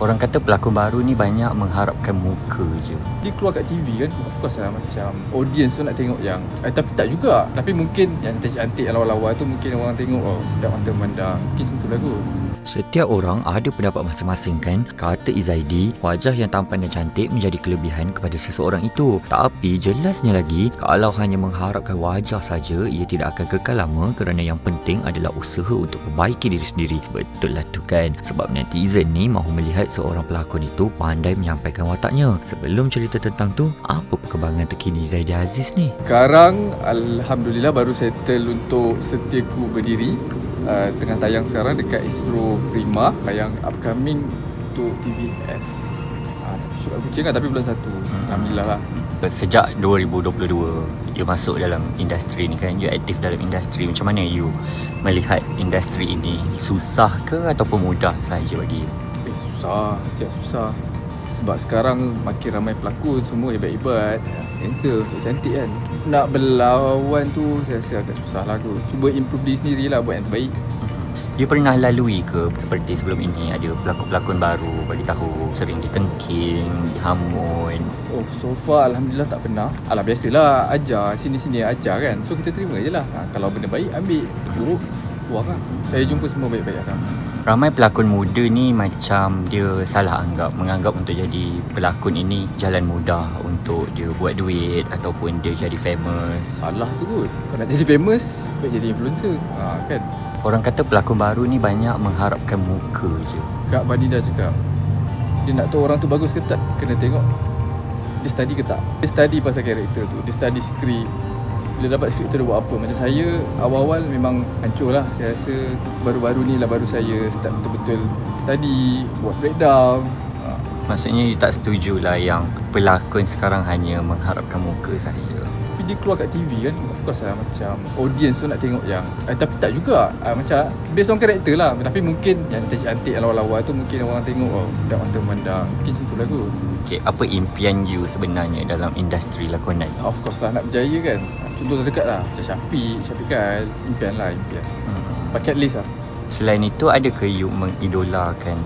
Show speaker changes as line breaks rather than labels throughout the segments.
Orang kata pelakon baru ni banyak mengharapkan muka je.
Dia keluar kat TV kan Of course lah macam Audience tu nak tengok yang eh, Tapi tak juga. Tapi mungkin Yang cantik-cantik lawa-lawa tu Mungkin orang tengok Oh sedap mata memandang. Mungkin macam tu lah kot.
Setiap orang ada pendapat masing-masing kan? Kata Izaidi Wajah yang tampan dan cantik menjadi kelebihan kepada seseorang itu. Tapi jelasnya lagi Kalau hanya mengharapkan wajah saja Ia tidak akan kekal lama Kerana yang penting adalah usaha untuk perbaiki diri sendiri. Betul lah tu kan? Sebab netizen ni mahu melihat seorang pelakon itu Pandai menyampaikan wataknya. Sebelum cerita tentang tu Apa perkembangan terkini Zaidi Aziz ni?
Sekarang Alhamdulillah baru settle untuk Setiaku Berdiri. Uh, Tengah tayang sekarang dekat Istro Prima Yang upcoming untuk TVS uh, Shoot kat kucing lah tapi bulan satu. Alhamdulillah lah.
Sejak 2022 You masuk dalam industri ni kan? You aktif dalam industri Macam mana you Melihat industri ini? Susah ke Ataupun mudah sahaja bagi you
susah Siap susah. Sebab sekarang Makin ramai pelakon Semua hebat-hebat. Handsome Cantik kan? Nak berlawan tu Saya rasa agak susah lah kot. Cuba improve diri sendiri lah Buat yang terbaik.
You pernah lalui ke Seperti sebelum ini Ada pelakon-pelakon baru Bagi tahu Sering ditengking Dihamun?
Oh so far Alhamdulillah tak pernah. Alah biasalah Ajar. Sini-sini ajar kan? So kita terima je lah. Ha, Kalau benda baik ambil. Buruk Buang lah. Saya jumpa semua baik-baik lah
Ramai pelakon muda ni macam dia salah anggap Menganggap untuk jadi pelakon ini jalan mudah Untuk dia buat duit Ataupun dia jadi famous.
Salah tu kot. Kau nak jadi famous Baik jadi influencer. Ha, Kan?
Orang kata pelakon baru ni banyak mengharapkan muka je.
Kak Bani dah cakap Dia nak tahu orang tu bagus ke tak Kena tengok. Dia study ke tak? Dia study pasal karakter tu. Dia study skrip Bila dapat skrip tu dia buat apa Macam saya Awal-awal memang hancur lah Saya rasa Baru-baru ni lah Baru saya start betul-betul Study Buat breakdown.
Maksudnya you tak setuju lah yang pelakon sekarang hanya mengharapkan muka sahaja
Tapi dia keluar kat TV kan Of course lah Macam Audience tu nak tengok yang eh, Tapi tak juga. Ah, Macam Based on karakter lah. Tapi mungkin Yang cantik-cantik lawa-lawa tu Mungkin orang tengok Oh sedap mata memandang. Mungkin macam tu lah kot.
Okay, apa impian you sebenarnya dalam industri lakonan?
Of course lah nak berjaya kan. Contoh terdekat lah Macam Syafiq, Syafiqal Impian lah impian.
Hmm.
Bucket list lah.
Selain itu, adakah you mengidolakan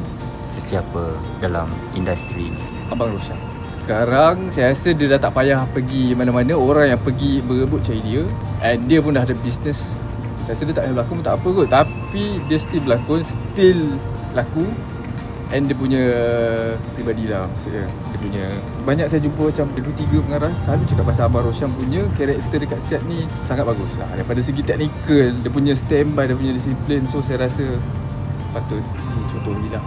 sesiapa dalam industri ni?
Abang Roshan Sekarang saya rasa dia dah tak payah pergi mana-mana. Orang yang pergi berebut cari dia And dia pun dah ada bisnes Saya rasa dia tak payah berlakon pun tak apa kot. Tapi dia still berlakon Still laku And dia punya pribadi lah maksudnya Dia. Punya Banyak saya jumpa macam Dua tiga pengarah Selalu cakap pasal Abang Roshan punya Karakter dekat set ni Sangat bagus lah. Daripada segi teknikal Dia punya standby Dia punya disiplin So saya rasa Patut dicontohi lah